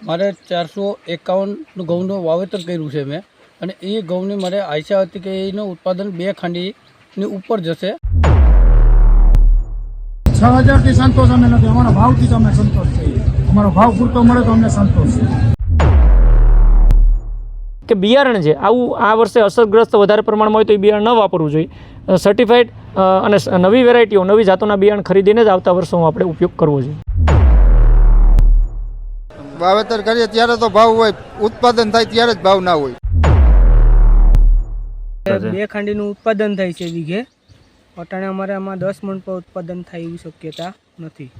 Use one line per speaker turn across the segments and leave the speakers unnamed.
મારે ચારસો એકાવન ઘઉંનું વાવેતર કર્યું છે મેં. અને એ ઘઉંની મારે આશા હતી કે એનું ઉત્પાદન બે ખાંડીની ઉપર જશે.
છ હજારથી સંતોષ અમે નથી. અમારા ભાવથી જ અમે સંતોષ છીએ. અમારો ભાવ પૂરતો મળે તો અમને સંતોષ છે.
કે બિયારણ છે આવું આ વર્ષે અસરગ્રસ્ત વધારે પ્રમાણમાં હોય તો એ બિયારણ ન વાપરવું જોઈએ. સર્ટિફાઈડ અને નવી વેરાયટીઓ નવી જાતોના બિયારણ ખરીદીને જ આવતા વર્ષોમાં આપણે ઉપયોગ કરવો જોઈએ.
વાવેતર કરીએ ત્યારે તો ભાવ હોય ઉત્પાદન થાય ત્યારે જ ભાવ ના હોય.
બે ખાંડીનું ઉત્પાદન થાય છે વીઘે. અટાણે અમારે આમાં દસ મણ પર ઉત્પાદન થાય એવી શક્યતા નથી.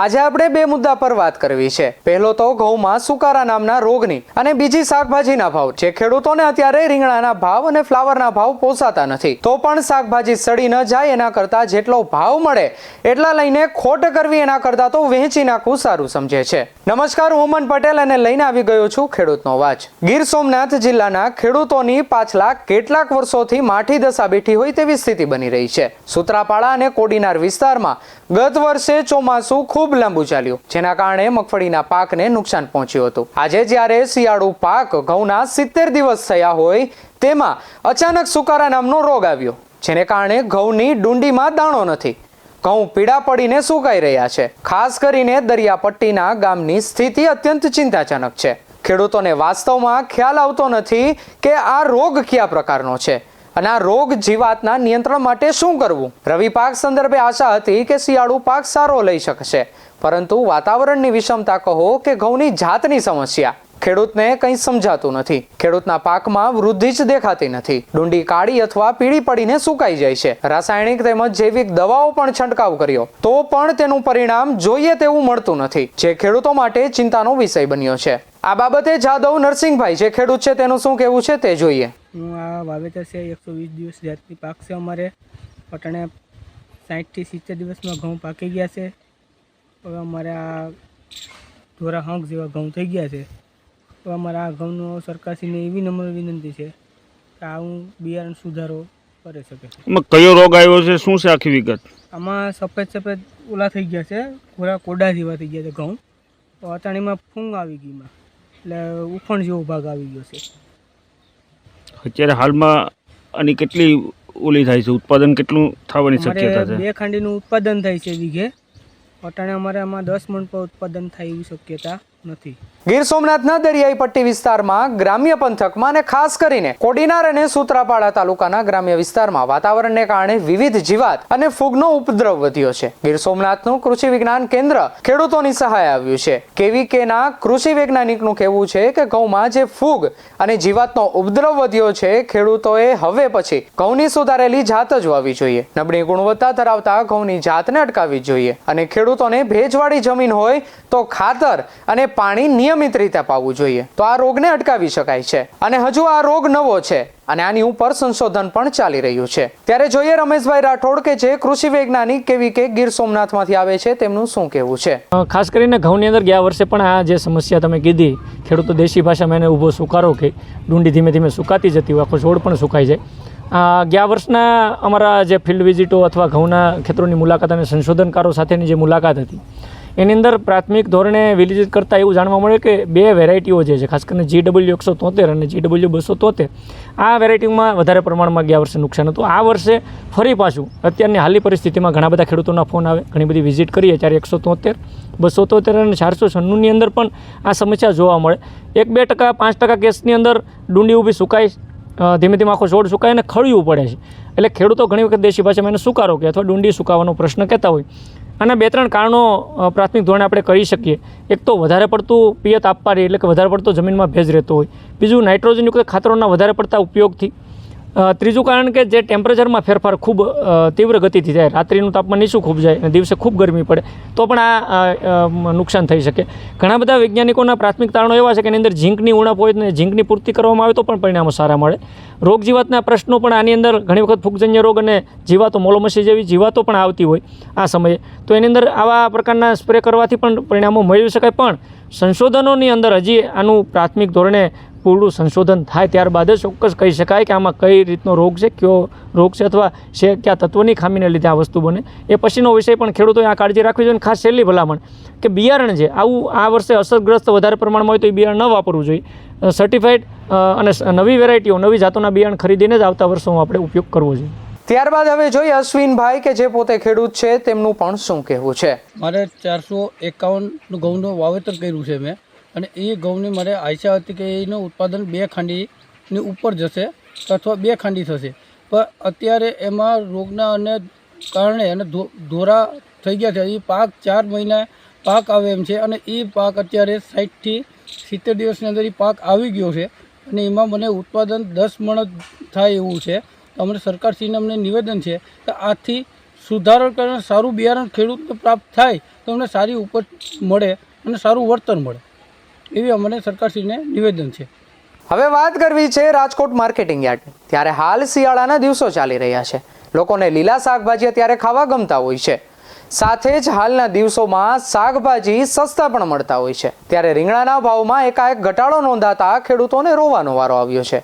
આજે આપણે બે મુદ્દા પર વાત કરવી છે. પહેલો તો ઘઉંમાં સુકારા નામના રોગની અને બીજી શાકભાજીના ભાવ. જે ખેડૂતોને અત્યારે રીંગણાના ભાવ અને ફ્લાવરના ભાવ પોસાતા નથી. તો પણ શાકભાજી સડી ન જાય એના કરતા જેટલો ભાવ મળે એટલા લઈને ખોટ કરવી એના કરતા તો વહેંચી નાખવું સારું સમજે છે. નમસ્કાર, હું મન પટેલ અને લઈને આવી ગયો છું ખેડૂતનો અવાજ. ગીર સોમનાથ જિલ્લાના ખેડૂતોની પાછલા કેટલાક વર્ષોથી માઠી દશા બેઠી હોય તેવી સ્થિતિ બની રહી છે. સુત્રાપાડા અને કોડીનાર વિસ્તારમાં ગત વર્ષે ચોમાસું ખૂબ લાંબુ ચાલ્યું, જેના કારણે મગફળીના પાકને નુકસાન પહોંચ્યું હતું. આજે જ્યારે શિયાળુ પાક ઘઉંના સિત્તેર દિવસ થયા હોય, તેમાં અચાનક સુકારા નામનો રોગ આવ્યો, જેને કારણે ઘઉંની ડુંડીમાં દાણો નથી. ઘઉં પીડા પડીને સુકાઈ રહ્યા છે. ખાસ કરીને દરિયાપટ્ટીના ગામની સ્થિતિ અત્યંત ચિંતાજનક છે. ખેડૂતોને વાસ્તવમાં ખ્યાલ આવતો નથી કે આ રોગ કયા પ્રકારનો છે. અને આ રોગ જીવાતના નિયંત્રણ માટે શું કરવું? રવિ પાક સંદર્ભે આશા હતી કે શિયાળુ પાક સારો લઈ શકશે. પરંતુ વાતાવરણની વિષમતા કહો કે ઘઉંની જાતની સમસ્યા. ખેડૂતને કંઈ સમજાતું નથી. ખેડૂતના પાકમાં વૃદ્ધિ જ દેખાતી નથી. ડુંડી કાળી અથવા પીળી પડીને સુકાઈ જાય છે. રાસાયણિક તેમજ જૈવિક દવાઓ પણ છંટકાવ કર્યો. તો પણ તેનું પરિણામ જોઈએ તેવું મળતું નથી. જે ખેડૂતો માટે ચિંતાનો વિષય બન્યો છે. આ બાબતે જાદવ નરસિંહભાઈ, જે ખેડૂત છે તેનું શું કહેવું છે તે જોઈએ.
હું આ વાવેતર છે એકસો વીસ દિવસ જાતની પાક છે અમારે. અટાણે સાઠથી સિત્તેર દિવસમાં ઘઉં પાકી ગયા છે. હવે અમારે આ ધોરા હંક જેવા ઘઉં થઈ ગયા છે. તો અમારા આ ઘઉંનો સરકારશ્રીને એવી નમ્ર વિનંતી છે કે આવું બિયારણ સુધારો કરી શકે
કયો રોગ આવ્યો છે? શું છે આખી વિગત?
આમાં સફેદ સફેદ ઓલા થઈ ગયા છે ઘોરા કોડા જેવા થઈ ગયા છે ઘઉં. તો અટાણીમાં ફૂંગ આવી ગઈમાં એટલે ઉફણ જેવો ભાગ આવી ગયો છે.
અત્યારે હાલમાં આની કેટલી ઓલી થાય છે? ઉત્પાદન કેટલું થવાની શક્યતા છે?
બે ખાંડીનું ઉત્પાદન થાય છે વીઘે. અટાણે અમારે આમાં દસ મણ પર ઉત્પાદન થાય એવી શક્યતા.
ગીર સોમનાથના દરિયાઈ પટ્ટી વિસ્તારમાં ગ્રામ્ય પંથકમાં અને ખાસ કરીને કોડીનાર અને સુત્રાપાડા તાલુકાના ગ્રામ્ય વિસ્તારમાં વાતાવરણને કારણે વિવિધ જીવાત અને ફૂગનો ઉપદ્રવ વધ્યો છે. ગીર સોમનાથનું કૃષિ વિજ્ઞાન કેન્દ્ર ખેડૂતોની સહાય આવ્યું છે. કેવીકેના કૃષિ વૈજ્ઞાનિકનું કહેવું છે કે ઘઉંમાં જે ફૂગ અને જીવાતનો ઉપદ્રવ વધ્યો છે, ખેડૂતોએ હવે પછી ઘઉંની સુધારેલી જાત જ વાવી જોઈએ. નબળી ગુણવત્તા ધરાવતા ઘઉંની જાતને અટકાવવી જોઈએ. અને ખેડૂતોને ભેજવાળી જમીન હોય તો ખાતર અને પાણી નિયમિત રીતે પાવું જોઈએ. તો આ રોગને અટકાવી શકાય છે. અને હજુ આ રોગ નવો છે અને આની ઉપર સંશોધન પણ ચાલી રહ્યું છે. ત્યારે જોઈએ રમેશભાઈ રાઠોડ કે જે કૃષિ વૈજ્ઞાનિક કેવી કે ગીર સોમનાથમાંથી આવે છે તેમનું શું કહેવું છે?
ખાસ કરીને ઘઉંની અંદર ગયા વર્ષે પણ આ જે સમસ્યા તમે કીધી, ખેડૂતો દેશી ભાષામાં એને ઊભો સુકારો કે ડુંડી ધીમે ધીમે સુકાતી જતી હોય, આખો છોડ પણ સુકાઈ જાય. ગયા વર્ષના અમારા જે ફિલ્ડ વિઝિટો અથવા ઘઉંના ખેતરોની મુલાકાત અને સંશોધનકારો સાથેની જે મુલાકાત હતી એની અંદર પ્રાથમિક ધોરણે વિલિજિત કરતાં એવું જાણવા મળ્યું કે બે વેરાયટીઓ જે છે, ખાસ કરીને જી ડબલ્યુ એકસો તોતેર અને જી ડબલ્યુ બસો તોતેર, આ વેરાયટીમાં વધારે પ્રમાણમાં ગયા વર્ષે નુકસાન હતું. આ વર્ષે ફરી પાછું અત્યારની હાલની પરિસ્થિતિમાં ઘણા બધા ખેડૂતોના ફોન આવે, ઘણી બધી વિઝિટ કરીએ ત્યારે એકસો તોતેર, બસો તોતેર અને ચારસો છન્નુંની અંદર પણ આ સમસ્યા જોવા મળે. એક બે ટકા, પાંચ ટકા કેસની અંદર ડુંડી ઊભી સુકાય ધીમે ધીમે આખો છોડ સુકાય અને ખળિયું પડે છે. એટલે ખેડૂતો ઘણી વખત દેશી ભાષામાં એને સુકારો કે અથવા ડુંડી સુકાવાનો પ્રશ્ન કહેતા હોય. આના બે ત્રણ કારણો પ્રાથમિક ધોરણે આપણે કરી શકીએ. એક તો વધારે પડતું પિયત આપવાની એટલે કે વધારે પડતો જમીનમાં ભેજ રહેતો હોય. બીજું નાઇટ્રોજનયુક્ત ખાતરોના વધારે પડતા ઉપયોગથી ત્રીજું કારણ કે જે ટેમ્પરેચરમાં ફેરફાર ખૂબ તીવ્ર ગતિથી જાય, રાત્રિનું તાપમાન નીચું ખૂબ જાય અને દિવસે ખૂબ ગરમી પડે, તો પણ આ નુકસાન થઈ શકે. ઘણા બધા વૈજ્ઞાનિકોના પ્રાથમિક તારણો એવા છે કે એની અંદર ઝીંકની ઉણપ હોય અને ઝીંકની પૂર્તિ કરવામાં આવે તો પણ પરિણામો સારા મળે. રોગ જીવાતના પ્રશ્નો પણ આની અંદર ઘણી વખત ફૂગજન્ય રોગ અને જીવાતો મોલોમસી જેવી જીવાતો પણ આવતી હોય આ સમયે. તો એની અંદર આવા પ્રકારના સ્પ્રે કરવાથી પણ પરિણામો મેળવી શકાય, પણ સંશોધનોની અંદર હજી આનું પ્રાથમિક ધોરણે પૂરું સંશોધન થાય ત્યારબાદ જ ચોક્કસ કહી શકાય કે આમાં કઈ રીતનો રોગ છે કયો રોગ છે અથવા છે કયા તત્વની ખામીને લીધે આ વસ્તુ બને. એ પછીનો વિષય પણ ખેડૂતોએ આ કાળજી રાખવી જોઈએ ખાસ છેલ્લી ભલામણ કે બિયારણ છે આવું આ વર્ષે અસરગ્રસ્ત વધારે પ્રમાણમાં હોય તો એ બિયારણ ન વાપરવું જોઈએ. સર્ટિફાઈડ અને નવી વેરાયટીઓ નવી જાતોના બિયારણ ખરીદીને જ આવતા વર્ષોમાં આપણે ઉપયોગ કરવો જોઈએ.
ત્યારબાદ હવે જોઈએ અશ્વિનભાઈ કે જે પોતે ખેડૂત છે તેમનું પણ શું કહેવું છે?
મારે ચારસો એકાવનનું ઘઉંનું વાવેતર કર્યું છે મેં. અને એ ઘઉંની મારે આશા હતી કે એનું ઉત્પાદન બે ખાંડીની ઉપર જશે અથવા બે ખાંડી થશે. પણ અત્યારે એમાં રોગના અને કારણે અને ધોરા થઈ ગયા છે. એ પાક ચાર મહિના પાક આવે એમ છે અને એ પાક અત્યારે સાઠથી સિત્તેર દિવસની અંદર એ પાક આવી ગયો છે અને એમાં મને ઉત્પાદન દસ મણ થાય એવું છે. અમને સરકારશ્રીને અમને નિવેદન છે કે આથી સુધારો કરીને સારું બિયારણ ખેડૂતને પ્રાપ્ત થાય તો અમને સારી ઉપજ મળે અને સારું વળતર મળે. એવી અમને સરકારશ્રીને નિવેદન છે.
હવે વાત કરવી છે રાજકોટ માર્કેટિંગ યાર્ડ. ત્યારે હાલ શિયાળાના દિવસો ચાલી રહ્યા છે. લોકોને લીલા શાકભાજી અત્યારે ખાવા ગમતા હોય છે. સાથે જ હાલના દિવસોમાં શાકભાજી સસ્તા પણ મળતા હોય છે. ત્યારે રીંગણાના ભાવમાં એકાએક ઘટાડો નોંધાતા ખેડૂતોને રોવાનો વારો આવ્યો છે.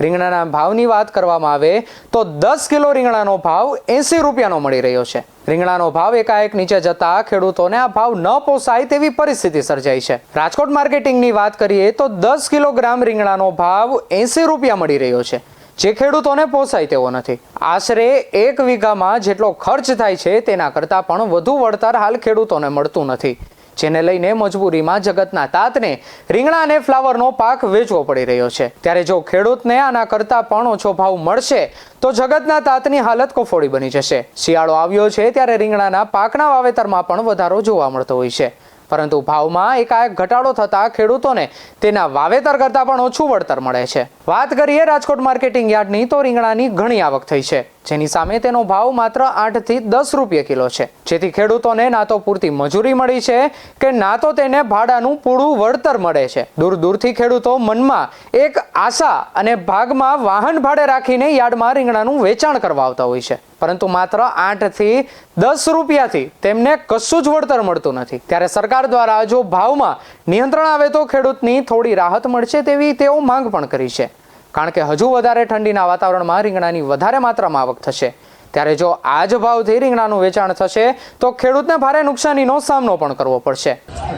રીંગણાના ભાવની વાત કરવામાં આવે તો દસ કિલો રીંગણાનો ભાવ એંસી રૂપિયાનો મળી રહ્યો છે. રીંગણાનો ભાવ એકાએક નીચે જતા ખેડૂતોને આ ભાવ ન પોસાય તેવી પરિસ્થિતિ સર્જાઈ છે. રાજકોટ માર્કેટિંગની વાત કરીએ તો દસ કિલોગ્રામ રીંગણાનો ભાવ એંસી રૂપિયા મળી રહ્યો છે. જે ખેડૂતોને પોસાય તેવો નથી. આશરે એક વીઘામાં જેટલો ખર્ચ થાય છે તેના કરતાં પણ વધુ વળતર હાલ ખેડૂતોને મળતું નથી. જેને લઈને મજબૂરીમાં જગતના તાતને રીંગણા અને ફ્લાવરનો પાક વેચવો પડી રહ્યો છે. ત્યારે જો ખેડૂતને આના કરતાં પણ ઓછો ભાવ મળશે, તો જગતના તાતની હાલત કફોડી બની જશે. શિયાળો આવ્યો છે ત્યારે રીંગણાના પાકના વાવેતરમાં પણ વધારો જોવા મળતો હોય છે. પરંતુ ભાવમાં એકાએક ઘટાડો થતા ખેડૂતોને તેના વાવેતર કરતાં પણ ઓછું વળતર મળે છે. વાત કરીએ રાજકોટ માર્કેટિંગ યાર્ડની, તો રીંગણાની ઘણી આવક થઈ છે. જેની સામે તેનો ભાવ માત્ર આઠથી દસ રૂપિયા કિલો છે. જેથી ખેડૂતોને ના તો પૂરતી મજૂરી મળી છે કે ના તો તેને ભાડાનું પૂરું વળતર મળે છે. દૂર દૂરથી ખેડૂતો મનમાં એક આશા અને ભાગમાં વાહન ભાડે રાખીને યાર્ડમાં રીંગણાનું વેચાણ કરવા આવતા હોય છે. પરંતુ માત્ર આઠથી દસ રૂપિયાથી તેમને કશું જ વળતર મળતું નથી. ત્યારે સરકાર દ્વારા જો ભાવમાં નિયંત્રણ આવે તો ખેડૂતની થોડી રાહત મળશે તેવી તેઓ માંગ પણ કરી છે. કારણ કે હજુ વધારે ઠંડીના વાતાવરણમાં રીંગણાની વધારે માત્રામાં આવક થશે. ત્યારે જો આ જ ભાવથી રીંગણાનું વેચાણ થશે તો ખેડૂતને ભારે નુકસાનીનો સામનો પણ કરવો પડશે.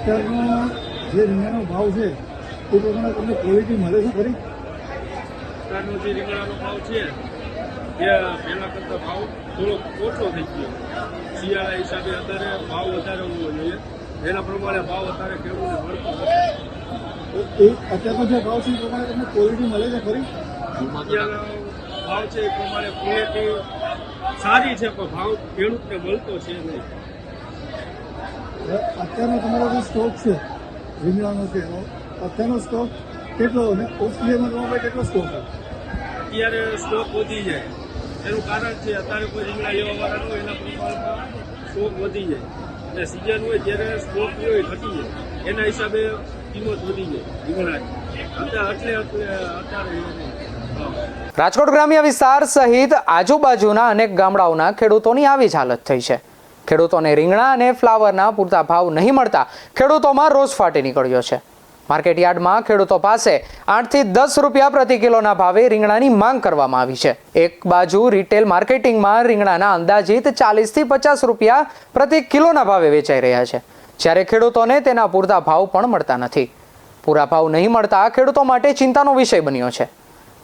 જે રીંગણાનો ભાવ છે એ પ્રમાણે તમને ક્વોલિટી મળે છે ખરી?
અત્યારનો જે રીંગણાનો ભાવ છે એ પહેલા કરતાં ભાવ થોડોક ઓછો થઈ ગયો. શિયાળા હિસાબે અત્યારે ભાવ વધારે હોવો જોઈએ. એના પ્રમાણે ભાવ અત્યારે ખેડૂતને મળતો
અત્યારનો જે ભાવ છે એ પ્રમાણે તમને ક્વોલિટી મળે છે ખરી?
ભાવ છે એ પ્રમાણે ક્વોલિટી સારી છે પણ ભાવ ખેડૂતને મળતો છે નહીં.
અત્યારનો તમારો જે સ્ટોક છે રીંગણાનો છે એનો અત્યારનો સ્ટોક કેટલો અને ઓસ્ટ્રેલિયામાં તમારા પાસે કેટલો સ્ટોક
અત્યારે સ્ટોક વધી જાય. એનું કારણ છે અત્યારે કોઈ રીંગણા લેવા વાળા હોય એના પ્રમાણમાં સ્ટોક વધી જાય. અને સિઝન હોય જ્યારે સ્ટોક હોય ઘટી જાય. એના હિસાબે
રાજકોટ ગ્રામ્ય વિસ્તાર સહિત આજુબાજુના અનેક ગામડાઓના ખેડૂતોની આવી જ હાલત થઈ છે. ખેડૂતોને રીંગણા અને ફ્લાવરના પૂરતા ભાવ નહીં મળતા ખેડૂતોમાં રોષ ફાટી નીકળ્યો છે. માર્કેટ યાર્ડમાં ખેડૂતો પાસે આઠથી દસ રૂપિયા પ્રતિ કિલોના ભાવે રીંગણાની માંગ કરવામાં આવી છે. એક બાજુ રિટેલ માર્કેટિંગમાં રીંગણાના અંદાજિત ચાલીસથી પચાસ રૂપિયા પ્રતિ કિલોના ભાવે વેચાઈ રહ્યા છે. જ્યારે ખેડૂતોને તેના પૂરતા ભાવ પણ મળતા નથી. પૂરા ભાવ નહીં મળતા ખેડૂતો માટે ચિંતાનો વિષય બન્યો છે.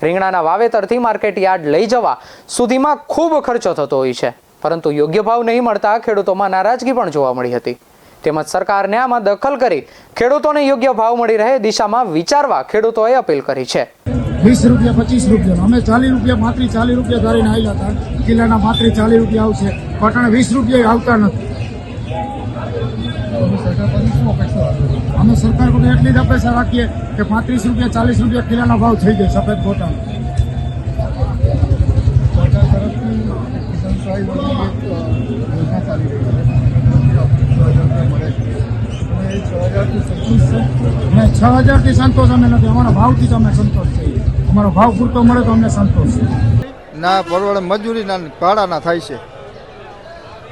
રીંગણાના વાવેતરથી માર્કેટ યાર્ડ લઈ જવા સુધીમાં ખૂબ ખર્ચો થતો હોય છે. પરંતુ યોગ્ય ભાવ નહીં મળતા ખેડૂતોમાં નારાજગી પણ જોવા મળી હતી. તેમજ સરકારને આમાં દખલ કરી ખેડૂતોને યોગ્ય ભાવ મળી રહે દિશામાં વિચારવા ખેડૂતોએ અપીલ કરી છે.
વીસ રૂપિયા, પચીસ રૂપિયા. અમે ચાલીસ રૂપિયા, પાંત્રીસ, ચાલીસ રૂપિયા ધારીને આવેલા હતા. કિલ્લાના પાંત્રીસ, ચાલીસ રૂપિયા આવશે. પટણ વીસ રૂપિયા આવતા નથી. અમે સરકાર કોઈ એટલી જ અપેક્ષા રાખીએ કે પાંત્રીસ રૂપિયા ચાલીસ રૂપિયા કિલ્લાનો ભાવ થઈ જાય સફેદ છે. અને છ હજારથી સંતોષ અમે નથી. અમારા ભાવથી જ અમે સંતોષ છીએ. અમારો ભાવ પૂરતો મળે તો અમને સંતોષ
ના પરવડે મજૂરીના ને ભાડાના થાય છે.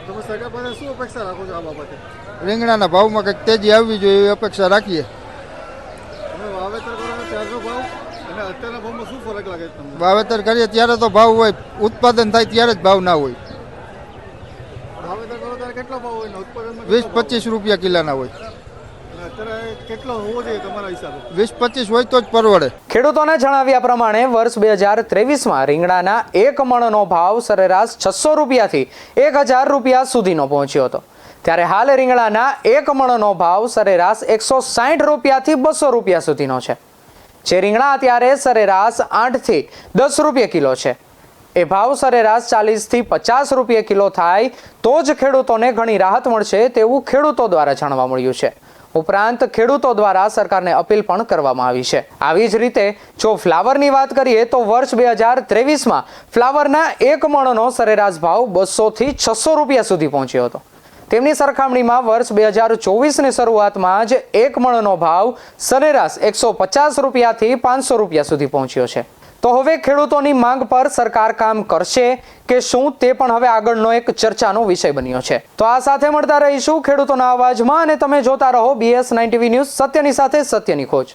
તમે સરકાર પાસે શું અપેક્ષા રાખો છો આ બાબતે?
રીંગણાના ભાવમાં કંઈક તેજી આવવી જોઈએ એવી અપેક્ષા રાખીએ.
વાવેતર ભાવ? અત્યારના ભાવમાં શું ફરક લાગે છે તમને?
વાવેતર કરીએ ત્યારે તો ભાવ હોય ઉત્પાદન થાય ત્યારે જ ભાવ ના હોય.
વાવેતર કરો કેટલો ભાવ હોય ને
વીસ પચીસ રૂપિયા કિલાના હોય.
હોય? અત્યારે કેટલો હોવો જોઈએ તમારા હિસાબે?
વીસ પચીસ હોય તો જ પરવડે.
ખેડૂતોને જણાવ્યા પ્રમાણે વર્ષ બે હજાર ત્રેવીસમાં રીંગણાના એક મણનો ભાવ સરેરાશ છસો રૂપિયાથી એક હજાર રૂપિયા સુધીનો પહોંચ્યો હતો. ત્યારે હાલ રીંગણાના એક મણનો ભાવ સરેરાશ એકસો સાઠ રૂપિયાથી બસો રૂપિયા સુધીનો છે. જે રીંગણા અત્યારે સરેરાશ આઠથી દસ રૂપિયા કિલો છે. એ ભાવ સરેરાશ ચાલીસથી પચાસ રૂપિયા કિલો થાય તો જ ખેડૂતોને ઘણી રાહત મળશે તેવું ખેડૂતો દ્વારા જાણવા મળ્યું છે. ઉપરાંત ખેડૂતો દ્વારા સરકારને અપીલ પણ કરવામાં આવી છે. આવી જ રીતે જો ફ્લાવરની વાત કરીએ તો વર્ષ બે હજાર ત્રેવીસમાં ફ્લાવરના એક મણનો સરેરાશ ભાવ બસોથી છસો રૂપિયા સુધી પહોંચ્યો હતો. તેમની સરખામણીમાં વર્ષ બે હજાર ચોવીસની શરૂઆતમાં જ એક મણનો ભાવ સરેરાશ એકસો પચાસ રૂપિયાથી પાંચસો રૂપિયા સુધી પહોંચ્યો છે. તો હવે ખેડૂતોની માંગ પર સરકાર કામ કરશે કે શું તે પણ હવે આગળનો એક ચર્ચાનો વિષય બન્યો છે. તો આ સાથે મળતા રહીશું ખેડૂતોના અવાજમાં અને તમે જોતા રહો બીએસ નાઇન્ટી ન્યૂઝ સત્યની સાથે સત્યની ખોજ.